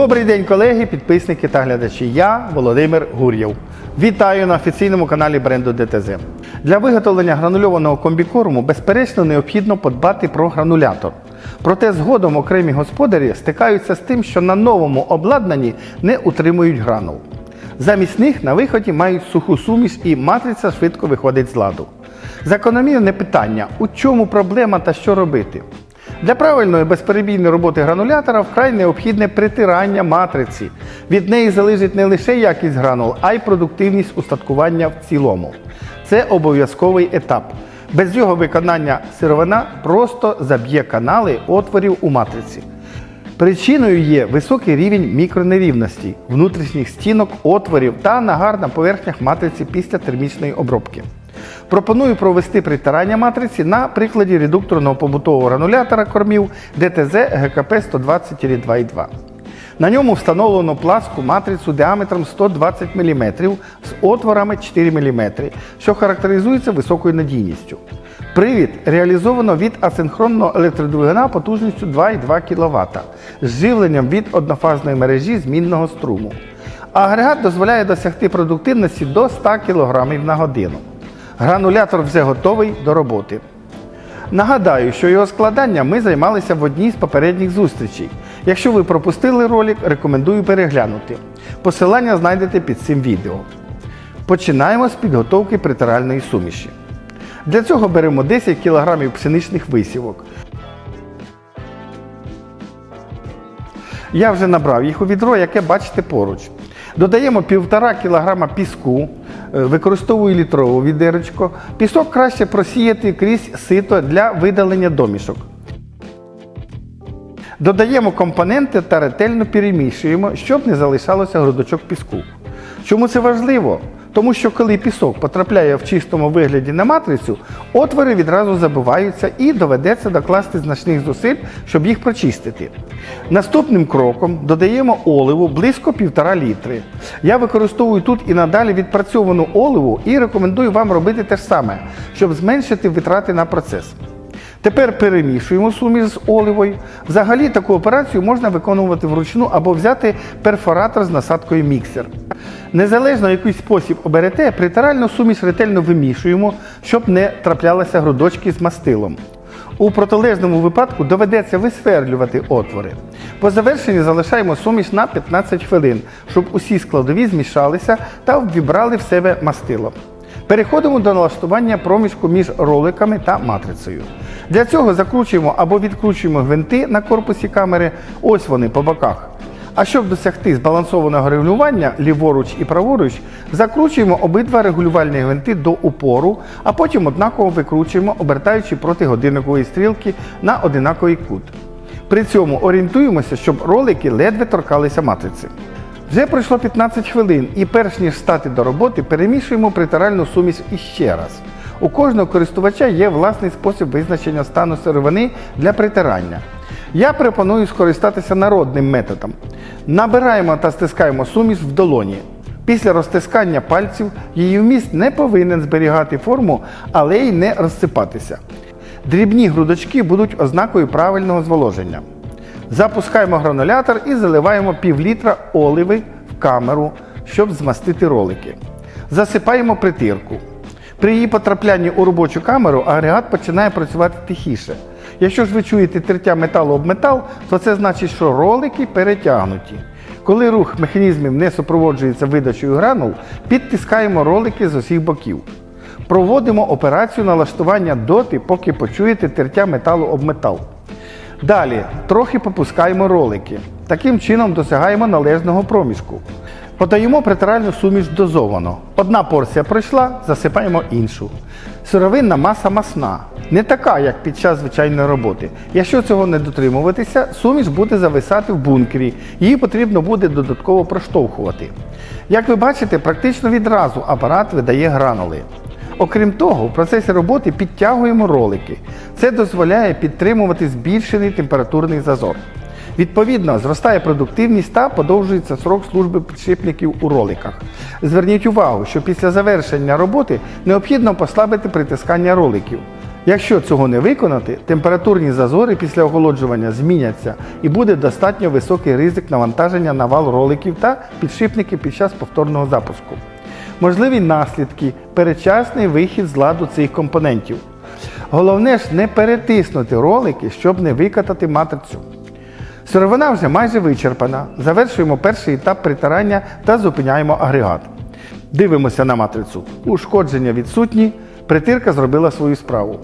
Добрий день, колеги, підписники та глядачі. Я Володимир Гур'єв. Вітаю на офіційному каналі бренду ДТЗ. Для виготовлення гранульованого комбікорму безперечно необхідно подбати про гранулятор. Проте згодом окремі господарі стикаються з тим, що на новому обладнанні не утримують гранул. Замість них на виході мають суху суміш і матриця швидко виходить з ладу. Закономірне питання: у чому проблема та що робити? Для правильної безперебійної роботи гранулятора вкрай необхідне притирання матриці. Від неї залежить не лише якість гранул, а й продуктивність устаткування в цілому. Це обов'язковий етап. Без його виконання сировина просто заб'є канали отворів у матриці. Причиною є високий рівень мікронерівності, внутрішніх стінок, отворів та нагар на поверхнях матриці після термічної обробки. Пропоную провести притирання матриці на прикладі редукторного побутового гранулятора кормів ДТЗ ГКП 120-2,2. На ньому встановлено пласку матрицю діаметром 120 мм з отворами 4 мм, що характеризується високою надійністю. Привід реалізовано від асинхронного електродвигуна потужністю 2,2 кВт з живленням від однофазної мережі змінного струму. Агрегат дозволяє досягти продуктивності до 100 кг на годину. Гранулятор вже готовий до роботи. Нагадаю, що його складання ми займалися в одній з попередніх зустрічей. Якщо ви пропустили ролик, рекомендую переглянути. Посилання знайдете під цим відео. Починаємо з підготовки притиральної суміші. Для цього беремо 10 кг пшеничних висівок. Я вже набрав їх у відро, яке бачите поруч. Додаємо 1,5 кг піску, використовую літрову відерочку. Пісок краще просіяти крізь сито для видалення домішок. Додаємо компоненти та ретельно перемішуємо, щоб не залишалося грудочок піску. Чому це важливо? Тому що коли пісок потрапляє в чистому вигляді на матрицю, отвори відразу забиваються і доведеться докласти значних зусиль, щоб їх прочистити. Наступним кроком додаємо оливу близько 1,5 літри. Я використовую тут і надалі відпрацьовану оливу і рекомендую вам робити те ж саме, щоб зменшити витрати на процес. Тепер перемішуємо суміш з оливою. Взагалі таку операцію можна виконувати вручну або взяти перфоратор з насадкою міксер. Незалежно який спосіб оберете, притиральну суміш ретельно вимішуємо, щоб не траплялися грудочки з мастилом. У протилежному випадку доведеться висверлювати отвори. По завершенні залишаємо суміш на 15 хвилин, щоб усі складові змішалися та ввібрали в себе мастило. Переходимо до налаштування проміжку між роликами та матрицею. Для цього закручуємо або відкручуємо гвинти на корпусі камери, ось вони по боках. А щоб досягти збалансованого регулювання ліворуч і праворуч, закручуємо обидва регулювальні гвинти до упору, а потім однаково викручуємо, обертаючи проти годинникової стрілки на одинаковий кут. При цьому орієнтуємося, щоб ролики ледве торкалися матриці. Вже пройшло 15 хвилин, і перш ніж стати до роботи, перемішуємо притиральну суміш іще раз. У кожного користувача є власний спосіб визначення стану сировини для притирання. Я пропоную скористатися народним методом. Набираємо та стискаємо суміш в долоні. Після розтискання пальців її вміст не повинен зберігати форму, але й не розсипатися. Дрібні грудочки будуть ознакою правильного зволоження. Запускаємо гранулятор і заливаємо пів літра оливи в камеру, щоб змастити ролики. Засипаємо притирку. При її потраплянні у робочу камеру агрегат починає працювати тихіше. Якщо ж ви чуєте тертя металу об метал, то це значить, що ролики перетягнуті. Коли рух механізмів не супроводжується видачею гранул, підтискаємо ролики з усіх боків. Проводимо операцію налаштування доти, поки почуєте тертя металу об метал. Далі трохи попускаємо ролики. Таким чином досягаємо належного проміжку. Подаємо притиральну суміш дозовано. Одна порція пройшла, засипаємо іншу. Сировинна маса масна, не така, як під час звичайної роботи. Якщо цього не дотримуватися, суміш буде зависати в бункері, її потрібно буде додатково проштовхувати. Як ви бачите, практично відразу апарат видає гранули. Окрім того, в процесі роботи підтягуємо ролики. Це дозволяє підтримувати збільшений температурний зазор. Відповідно, зростає продуктивність та подовжується срок служби підшипників у роликах. Зверніть увагу, що після завершення роботи необхідно послабити притискання роликів. Якщо цього не виконати, температурні зазори після охолоджування зміняться і буде достатньо високий ризик навантаження на вал роликів та підшипників під час повторного запуску. Можливі наслідки передчасний вихід з ладу цих компонентів. Головне ж не перетиснути ролики, щоб не викатати матрицю. Сировина вже майже вичерпана. Завершуємо перший етап притирання та зупиняємо агрегат. Дивимося на матрицю. Ушкодження відсутні, притирка зробила свою справу.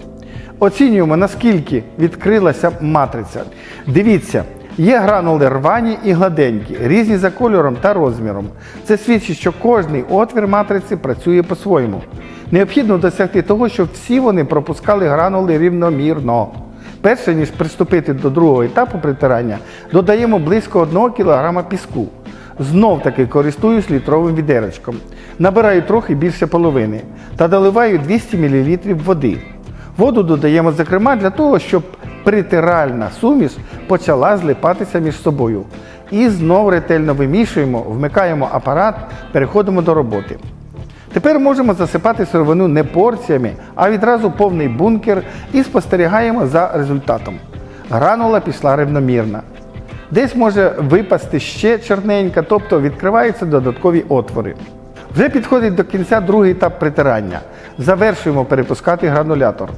Оцінюємо, наскільки відкрилася матриця. Дивіться, є гранули рвані і гладенькі, різні за кольором та розміром. Це свідчить, що кожний отвір матриці працює по-своєму. Необхідно досягти того, щоб всі вони пропускали гранули рівномірно. Перше ніж приступити до другого етапу притирання, додаємо близько 1 кг піску. Знов таки користуюсь літровим відеречком. Набираю трохи більше половини та доливаю 200 мл води. Воду додаємо, зокрема, для того, щоб притиральна суміш почала злипатися між собою. І знов ретельно вимішуємо, вмикаємо апарат, переходимо до роботи. Тепер можемо засипати сировину не порціями, а відразу повний бункер і спостерігаємо за результатом. Гранула пішла рівномірна. Десь може випасти ще чорненька, тобто відкриваються додаткові отвори. Вже підходить до кінця другий етап притирання. Завершуємо перепускати гранулятор.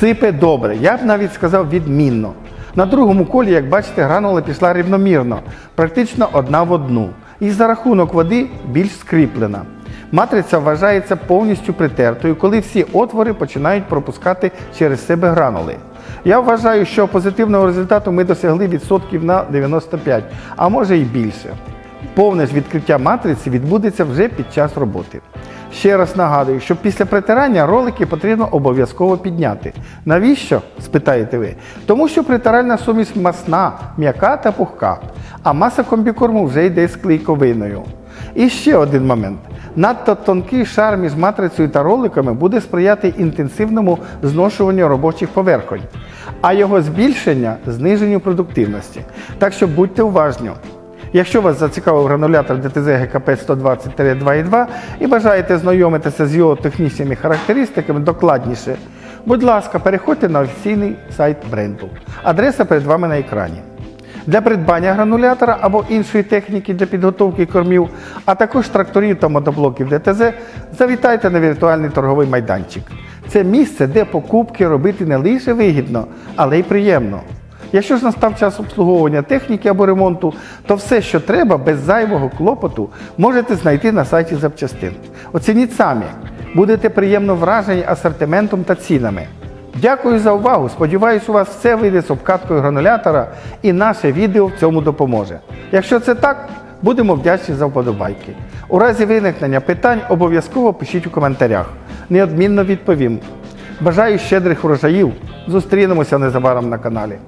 Сипе добре, я б навіть сказав відмінно. На другому колі, як бачите, гранула пішла рівномірно, практично одна в одну. І за рахунок води більш скріплена. Матриця вважається повністю притертою, коли всі отвори починають пропускати через себе гранули. Я вважаю, що позитивного результату ми досягли відсотків на 95, а може і більше. Повне ж відкриття матриці відбудеться вже під час роботи. Ще раз нагадую, що після притирання ролики потрібно обов'язково підняти. Навіщо? спитаєте ви? Тому що притиральна суміш масна, м'яка та пухка, а маса комбікорму вже йде з клейковиною. І ще один момент. Надто тонкий шар між матрицею та роликами буде сприяти інтенсивному зношуванню робочих поверхонь, а його збільшення зниженню продуктивності. Так що будьте уважні. Якщо вас зацікавив гранулятор ДТЗ ГКП 120-2.2 і бажаєте знайомитися з його технічними характеристиками докладніше, будь ласка, переходьте на офіційний сайт бренду. Адреса перед вами на екрані. Для придбання гранулятора або іншої техніки для підготовки кормів, а також тракторів та мотоблоків ДТЗ, завітайте на віртуальний торговий майданчик. Це місце, де покупки робити не лише вигідно, але й приємно. Якщо ж настав час обслуговування техніки або ремонту, то все, що треба, без зайвого клопоту, можете знайти на сайті запчастин. Оцініть самі, будете приємно вражені асортиментом та цінами. Дякую за увагу. Сподіваюсь, у вас все вийде з обкаткою гранулятора і наше відео в цьому допоможе. Якщо це так, будемо вдячні за вподобайки. У разі виникнення питань обов'язково пишіть у коментарях. Неодмінно відповім. Бажаю щедрих врожаїв. Зустрінемося незабаром на каналі.